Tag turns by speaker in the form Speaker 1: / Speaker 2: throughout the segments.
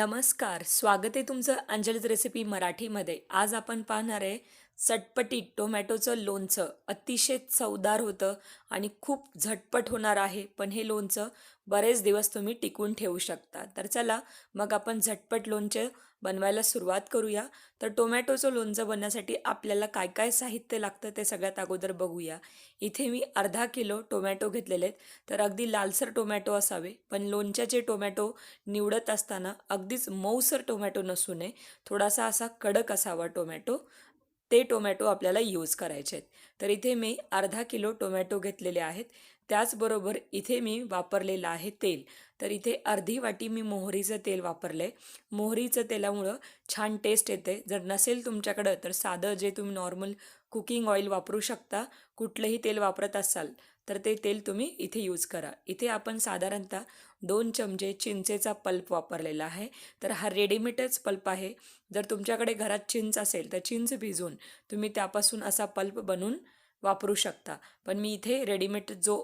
Speaker 1: नमस्कार. स्वागत आहे तुमचं अंजलीज रेसिपी मराठीमध्ये. आज आपण पाहणार आहे चटपटीत टोमॅटोचं लोणचं अतिशय चवदार होतं आणि खूप झटपट होणार आहे पण हे लोणचं बरेच दिवस तुम्ही टिकून ठेवू शकता. तर चला मग आपण झटपट लोणचं बनवायला सुरुवात करूया. तर टोमॅटोचं लोणचं बनण्यासाठी आपल्याला काय काय साहित्य लागतं ते सगळ्यात अगोदर बघूया. इथे मी अर्धा किलो टोमॅटो घेतलेले आहेत. तर अगदी लालसर टोमॅटो असावे पण लोणच्याचे टोमॅटो निवडत असताना अगदीच मऊसर टोमॅटो नसू नये. थोडासा असा कडक असावा टोमॅटो. ते टोमॅटो आपल्याला यूज करायचे आहेत. तर इथे मी अर्धा किलो टोमॅटो घेतलेले आहेत. त्याचबरोबर इथे मी वापरलेलं आहे तेल. तर इथे अर्धी वाटी मी मोहरीचं तेल वापरलं. आहे मोहरीचं तेलामुळं छान टेस्ट येते. जर नसेल तुमच्याकडं तर साधं जे तुम्ही नॉर्मल कुकिंग ऑइल वापरू शकता कुठलंही तेल वापरत असाल तर ते तेल तुम्ही इथे यूज करा. इथे आपण साधारणतः दोन चमचे चिंचेचा पल्प वापरलेला आहे. तर हा रेडीमेडच पल्प आहे. जर तुमच्याकडे घरात चिंच असेल तर चिंच भिजून तुम्ही त्यापासून असा पल्प बनवून वापरू शकता. पण मी इथे रेडीमेड जो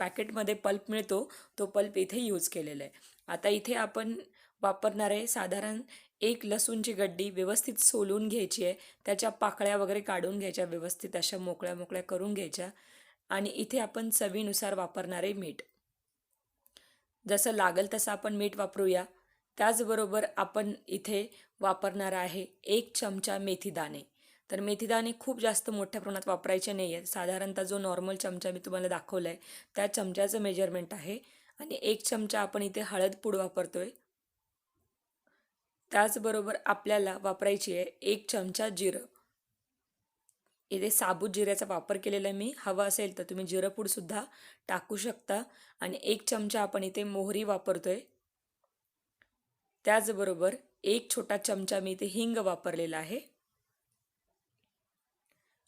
Speaker 1: पॅकेटमध्ये पल्प मिळतो तो पल्प इथे यूज केलेला आहे. आता इथे आपण वापरणार आहे साधारण एक लसूणची गड्डी व्यवस्थित सोलून घ्यायची आहे. त्याच्या पाकळ्या वगैरे काढून घ्यायच्या व्यवस्थित अशा मोकळ्या मोकळ्या करून घ्यायच्या. आणि इथे आपण चवीनुसार वापरणारे मीठ. जसं लागल तसं आपण मीठ वापरूया. त्याचबरोबर आपण इथे वापरणार आहे एक चमचा मेथीदाणे तर मेथीदाणे खूप जास्त मोठ्या प्रमाणात वापरायचे नाही आहेत साधारणतः जो नॉर्मल चमचा मी तुम्हाला दाखवला आहे त्या चमच्याचं मेजरमेंट आहे. आणि एक चमचा आपण इथे हळद पूड वापरतोय. त्याचबरोबर आपल्याला वापरायची आहे एक चमचा जिरं. इथे साबूत जिऱ्याचा वापर केलेला आहे मी. हवा असेल तर तुम्ही जिरंपूडसुद्धा टाकू शकता. आणि एक चमचा आपण इथे मोहरी वापरतोय. त्याचबरोबर एक छोटा चमचा मी इथे हिंग वापरलेला आहे.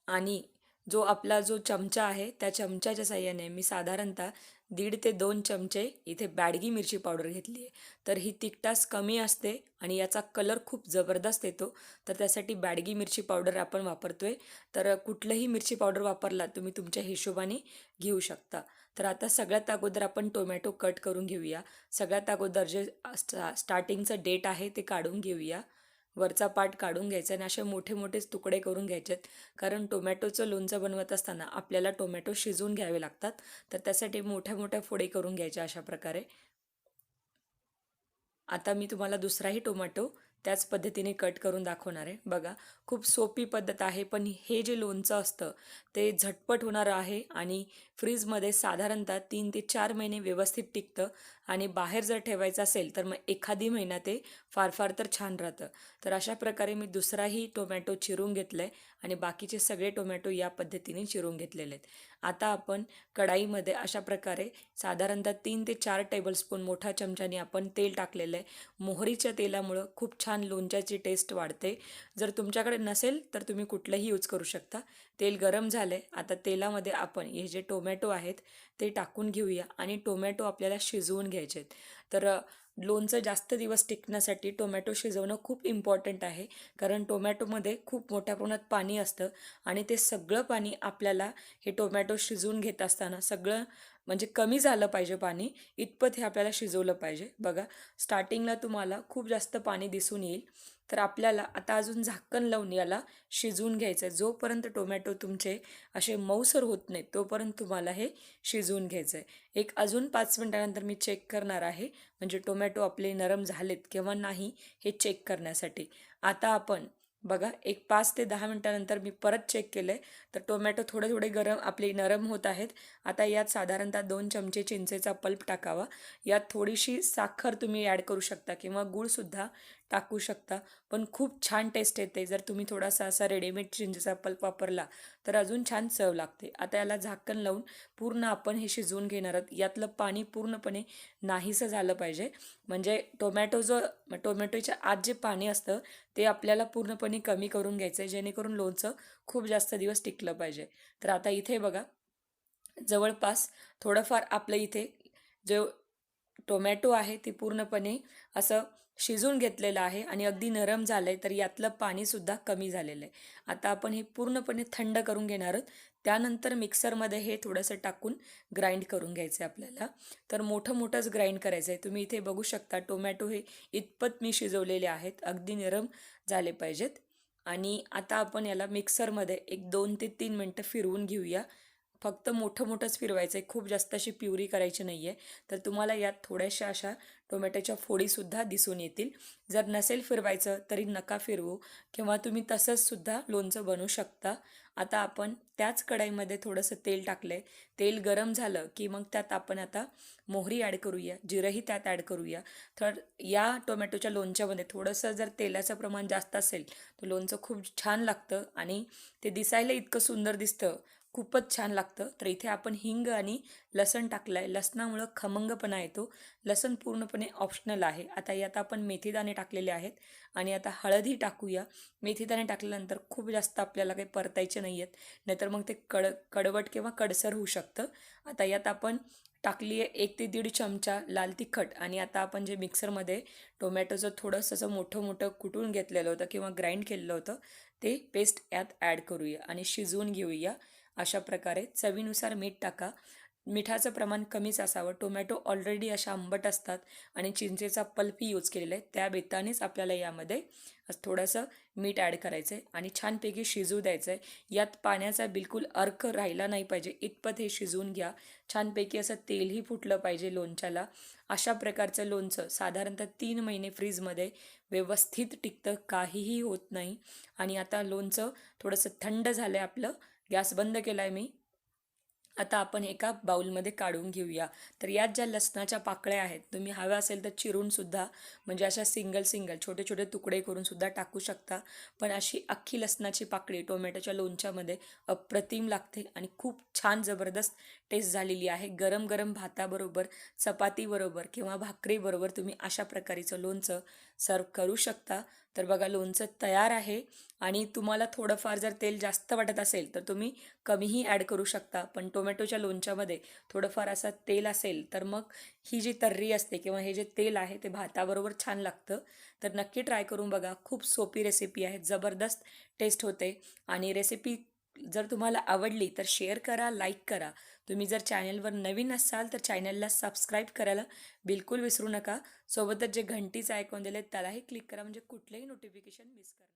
Speaker 1: आणि जो आपला जो चमचा आहे त्या चमच्याच्या साह्याने मी साधारणतः दीड ते दोन चमचे इथे बॅडगी मिरची पावडर घेतली आहे. तर ही तिखटास कमी असते आणि याचा कलर खूप जबरदस्त येतो. तर त्यासाठी बॅडगी मिरची पावडर आपण वापरतो आहे तर कुठलंही मिरची पावडर वापरला तुम्ही तुमच्या हिशोबाने घेऊ शकता. तर आता सगळ्यात अगोदर आपण टोमॅटो कट करून घेऊया. सगळ्यात अगोदर जे स्टार्टिंगचं डेट आहे ते काढून घेऊया. वरचा पाट काढून घ्यायचा आणि असे मोठे मोठेच तुकडे करून घ्यायचेत कारण टोमॅटोचं लोणचं बनवत असताना आपल्याला टोमॅटो शिजवून घ्यावे लागतात. तर त्यासाठी मोठ्या मोठ्या फोडे करून घ्यायच्या अशा प्रकारे. आता मी तुम्हाला दुसराही टोमॅटो त्याच पद्धतीने कट करून दाखवणार आहे. बघा खूप सोपी पद्धत आहे पण हे जे लोणचं असतं ते झटपट होणारं आहे आणि फ्रीजमध्ये साधारणतः तीन ते चार महिने व्यवस्थित टिकतं. आणि बाहेर जर ठेवायचं असेल तर मग एखादी महिना ते फार फार तर छान राहतं. तर अशा प्रकारे मी दुसराही टोमॅटो चिरून घेतलं आहे आणि बाकीचे सगळे टोमॅटो या पद्धतीने चिरून घेतलेले आहेत. आता आपण कढाईमध्ये अशा प्रकारे साधारणतः तीन ते चार टेबलस्पून मोठ्या चमच्याने आपण तेल टाकलेलं आहे. मोहरीच्या तेलामुळं खूप छान लोणच्याची टेस्ट वाढते. जर तुमच्याकडे नसेल तर तुम्ही कुठलंही यूज करू शकता. तेल गरम झालं आहे आता तेलामध्ये आपण हे जे टोमॅटो आहेत ते टाकून घेऊया आणि टोमॅटो आपल्याला शिजवून घ्यायचे. आहेत तर लोणचं जास्त दिवस टिकण्यासाठी टोमॅटो शिजवणं खूप इम्पॉर्टंट आहे. कारण टोमॅटोमध्ये खूप मोठ्या प्रमाणात पाणी असतं आणि ते सगळं पाणी आपल्याला हे टोमॅटो शिजवून घेत असताना सगळं म्हणजे कमी झालं पाहिजे पाणी इतपत हे आपल्याला शिजवलं पाहिजे. बघा स्टार्टिंगला तुम्हाला खूप जास्त पाणी दिसून येईल. तर आपल्याला आता अजून झाकण लावून याला शिजवून घ्यायचं आहे जोपर्यंत टोमॅटो तुमचे असे मऊसर होत नाहीत तोपर्यंत तुम्हाला हे शिजवून घ्यायचं आहे एक अजून पाच मिनटानंतर मी चेक करणार आहे. म्हणजे टोमॅटो आपले नरम झालेत किंवा नाही हे चेक करण्यासाठी. आता आपण बघा एक पाच ते दहा मिनटानंतर मी परत चेक केलं आहे तर टोमॅटो थोडे थोडे गरम आपले नरम होत आहेत. आता यात साधारणतः दोन चमचे चिंचेचा पल्प टाकावा. यात थोडीशी साखर तुम्ही ॲड करू शकता किंवा गूळसुद्धा टाकू शकता. पण खूप छान टेस्ट येते. जर तुम्ही थोडासा असा रेडीमेड चिंचेचा पल्प वापरला तर अजून छान चव लागते. आता याला झाकण लावून पूर्ण आपण हे शिजवून घेणार आहोत. यातलं पाणी पूर्णपणे नाहीसं झालं पाहिजे. म्हणजे टोमॅटो जो टोमॅटोच्या आत जे पाणी असतं ते आपल्याला पूर्णपणे कमी करून घ्यायचं आहे जेणेकरून लोणचं खूप जास्त दिवस टिकलं पाहिजे. तर आता इथे बघा जवळपास थोडंफार आपलं इथे जो टोमॅटो आहे ती पूर्णपणे असं शिजून घेतलेलं आहे आणि अगदी नरम झालं आहे तर यातलं पाणीसुद्धा कमी झालेलं आहे. आता आपण हे पूर्णपणे थंड करून घेणार आहोत. त्यानंतर मिक्सरमध्ये हे थोडंसं टाकून ग्राइंड करून घ्यायचं आहे आपल्याला. तर मोठं मोठंच ग्राइंड करायचं आहे तुम्ही इथे बघू शकता टोमॅटो हे इतपत मी शिजवलेले आहेत. अगदी नरम झाले पाहिजेत. आणि आता आपण याला मिक्सरमध्ये एक दोन ते तीन मिनटं फिरवून घेऊया. फक्त मोठं मोठंच फिरवायचं आहे. खूप जास्त अशी प्युरी करायची नाही आहे तर तुम्हाला यात थोड्याशा अशा टोमॅटोच्या फोडीसुद्धा दिसून येतील. जर नसेल फिरवायचं तरी नका फिरवू किंवा तुम्ही तसंच सुद्धा लोणचं बनवू शकता. आता आपण त्याच कढाईमध्ये थोडंसं तेल टाकलं आहे तेल गरम झालं की मग त्यात आपण आता मोहरी ॲड करूया. जिरंही त्यात ॲड करूया. तर या टोमॅटोच्या लोणच्यामध्ये थोडंसं जर तेलाचं प्रमाण जास्त असेल तर लोणचं खूप छान लागतं आणि ते दिसायला इतकं सुंदर दिसतं. खूपच छान लागतं. तर इथे आपण हिंग आणि लसण टाकलं आहे लसणामुळं खमंगपणा येतो. लसण पूर्णपणे ऑप्शनल आहे. आता यात आपण मेथीदाणे टाकलेले आहेत आणि आता हळदही टाकूया. मेथीदाणे टाकल्यानंतर खूप जास्त आपल्याला काही परतायचे नाही आहेत नाहीतर मग ते कड कडवट किंवा कडसर होऊ शकतं. आता यात आपण टाकली आहे एक ते दीड चमचा लाल तिखट आणि आता आपण जे मिक्सरमध्ये टोमॅटोचं थोडंसं असं मोठं मोठं कुटून घेतलेलं होतं किंवा ग्राइंड केलेलं होतं ते पेस्ट यात ॲड करूया आणि शिजवून घेऊया. अशा प्रकारे चवीनुसार मीठ टाका. मिठाचं प्रमाण कमीच असावं. टोमॅटो ऑलरेडी अशा आंबट असतात आणि चिंचेचा पल्पी यूज केलेला आहे. त्या बेतानेच आपल्याला यामध्ये थोडंसं मीठ ॲड करायचं आहे आणि छानपैकी शिजू द्यायचं आहे यात पाण्याचा बिलकुल अर्क राहिला नाही पाहिजे. इतपत हे शिजवून घ्या. छानपैकी असं तेलही फुटलं पाहिजे लोणच्याला. अशा प्रकारचं लोणचं साधारणतः तीन महिने फ्रीजमध्ये व्यवस्थित टिकतं. काहीही होत नाही. आणि आता लोणचं थोडंसं थंड झालं आहे आपलं. गॅस बंद केला आहे मी. आता आपण एका बाउलमध्ये काढून घेऊया. तर यात ज्या लसणाच्या पाकळ्या आहेत तुम्ही हव्या असेल तर चिरूनसुद्धा म्हणजे अशा सिंगल सिंगल छोटे छोटे तुकडे करूनसुद्धा टाकू शकता. पण अशी अख्खी लसणाची पाकळी टोमॅटोच्या लोणच्यामध्ये अप्रतिम लागते आणि खूप छान जबरदस्त टेस्ट झालेली आहे. गरम गरम भाताबरोबर चपातीबरोबर किंवा भाकरीबरोबर तुम्ही अशा प्रकारचं लोणचं सर्व करू शकता. तर बघा लोणचं तयार आहे आणि तुम्हाला थोडंफार जर तेल जास्त वाटत असेल तर तुम्ही कमीही ॲड करू शकता. पण टोमॅटोच्या लोणच्यामध्ये थोडंफार असं तेल असेल तर मग ही जी तर्री असते किंवा हे जे तेल आहे ते भाताबरोबर छान लागतं. तर नक्की ट्राय करून बघा. खूप सोपी रेसिपी आहे. जबरदस्त टेस्ट होते आणि रेसिपी जर तुम्हाला आवडली तर शेअर करा लाईक करा. तुम्ही जर चॅनलवर नवीन असाल तर चॅनलला सबस्क्राईब करायला बिलकुल विसरू नका. सोबतच जे घंटीचं आयकॉन दिले त्यालाही क्लिक करा. म्हणजे कुठलेही नोटिफिकेशन मिस करा